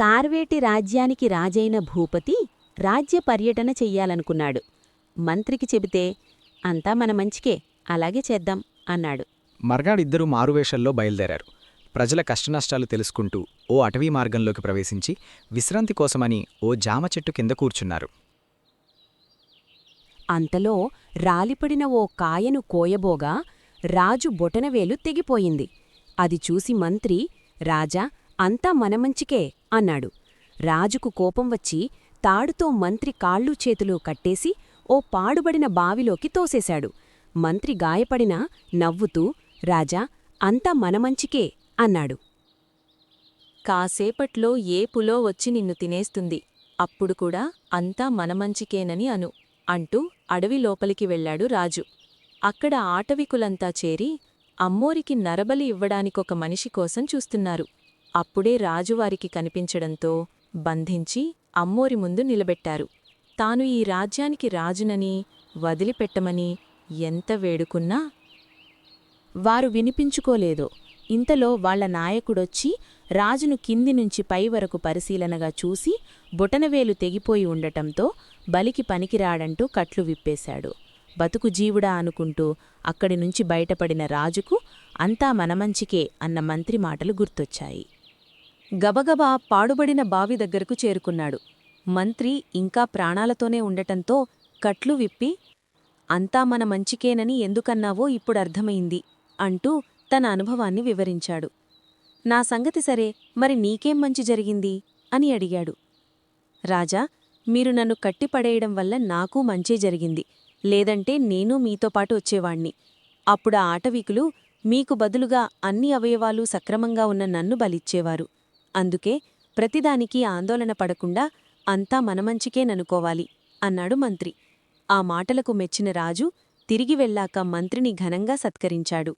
కార్వేటి రాజ్యానికి రాజైన భూపతి రాజ్య పర్యటన చెయ్యాలనుకున్నాడు. మంత్రికి చెబితే అంతా మన మంచికే అలాగే చేద్దాం అన్నాడు. మర్గాడిద్దరూ మారువేషల్లో బయలుదేరారు. ప్రజల కష్టనష్టాలు తెలుసుకుంటూ ఓ అటవీ మార్గంలోకి ప్రవేశించి విశ్రాంతి కోసమని ఓ జామ చెట్టు కింద కూర్చున్నారు. అంతలో రాలిపడిన ఓ కాయను కోయబోగా రాజు బొటనవేలు తెగిపోయింది. అది చూసి మంత్రి రాజా అంతా మనమంచికే అన్నాడు. రాజుకు కోపం వచ్చి తాడుతో మంత్రి కాళ్ళు చేతులు కట్టేసి ఓ పాడుబడిన బావిలోకి తోసేశాడు. మంత్రి గాయపడినా నవ్వుతూ రాజా అంతా మనమంచికే అన్నాడు. కాసేపట్లో ఏ పులో వచ్చి నిన్ను తినేస్తుంది? అప్పుడు కూడా అంతా మనమంచికేనని అను అంటూ అడవి లోపలికి వెళ్ళాడు రాజు. అక్కడ ఆటవికులంతా చేరి అమ్మోరికి నరబలి ఇవ్వడానికొక మనిషి కోసం చూస్తున్నారు. అప్పుడే రాజువారికి కనిపించడంతో బంధించి అమ్మోరి ముందు నిలబెట్టారు. తాను ఈ రాజ్యానికి రాజునని వదిలిపెట్టమని ఎంత వేడుకున్నా వారు వినిపించుకోలేదు. ఇంతలో వాళ్ళ నాయకుడొచ్చి రాజును కింది నుంచి పై వరకు పరిశీలనగా చూసి బొటనవేలు తెగిపోయి ఉండటంతో బలికి పనికిరాడంటూ కట్లు విప్పేశాడు. బతుకు జీవుడా అనుకుంటూ అక్కడి నుంచి బయటపడిన రాజుకు అంతా మనమంచికే అన్న మంత్రి మాటలు గుర్తొచ్చాయి. గబగబా పాడుబడిన బావి దగ్గరకు చేరుకున్నాడు. మంత్రి ఇంకా ప్రాణాలతోనే ఉండటంతో కట్లు విప్పి అంతా మన మంచికేనని ఎందుకన్నావో ఇప్పుడర్థమైంది అంటూ తన అనుభవాన్ని వివరించాడు. నా సంగతి సరే మరి నీకేం మంచి జరిగింది? అని అడిగాడు. రాజా మీరు నన్ను కట్టిపడేయడం వల్ల నాకూ మంచే జరిగింది. లేదంటే నేను మీతో పాటు వచ్చేవాణ్ణి. అప్పుడు ఆ ఆటవీకులు మీకు బదులుగా అన్ని అవయవాలు సక్రమంగా ఉన్న నన్ను బలిచ్చేవారు. అందుకే ప్రతిదానికి ఆందోళన పడకుండా అంతా మనమంచికేననుకోవాలి అన్నాడు మంత్రి. ఆ మాటలకు మెచ్చిన రాజు తిరిగి వెళ్ళాక మంత్రిని ఘనంగా సత్కరించాడు.